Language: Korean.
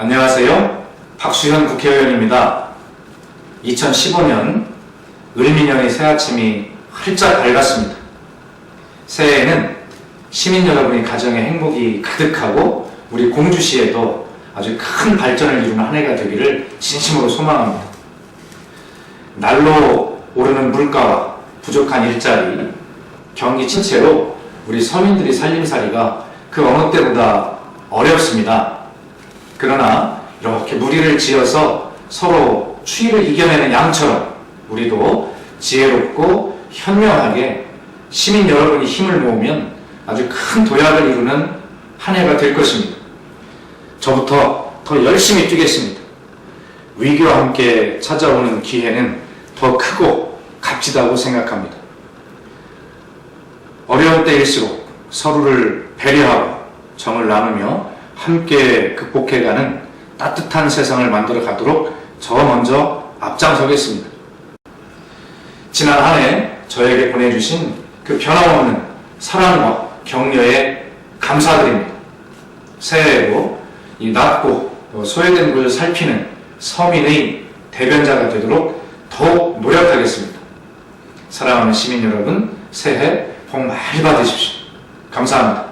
안녕하세요. 박수현 국회의원입니다. 2015년 을민년의 새 아침이 활짝 밝았습니다. 새해에는 시민 여러분의 가정에 행복이 가득하고 우리 공주시에도 아주 큰 발전을 이루는 한 해가 되기를 진심으로 소망합니다. 날로 오르는 물가와 부족한 일자리, 경기 침체로 우리 서민들의 살림살이가 그 어느 때보다 어렵습니다. 그러나 이렇게 무리를 지어서 서로 추위를 이겨내는 양처럼 우리도 지혜롭고 현명하게 시민 여러분이 힘을 모으면 아주 큰 도약을 이루는 한 해가 될 것입니다. 저부터 더 열심히 뛰겠습니다. 위기와 함께 찾아오는 기회는 더 크고 값지다고 생각합니다. 어려운 때일수록 서로를 배려하고 정을 나누며 함께 극복해가는 따뜻한 세상을 만들어 가도록 저 먼저 앞장서겠습니다. 지난 한 해 저에게 보내주신 그 변함없는 사랑과 격려에 감사드립니다. 새해에도 이 낮고 또 소외된 곳을 살피는 서민의 대변자가 되도록 더욱 노력하겠습니다. 사랑하는 시민 여러분, 새해 복 많이 받으십시오. 감사합니다.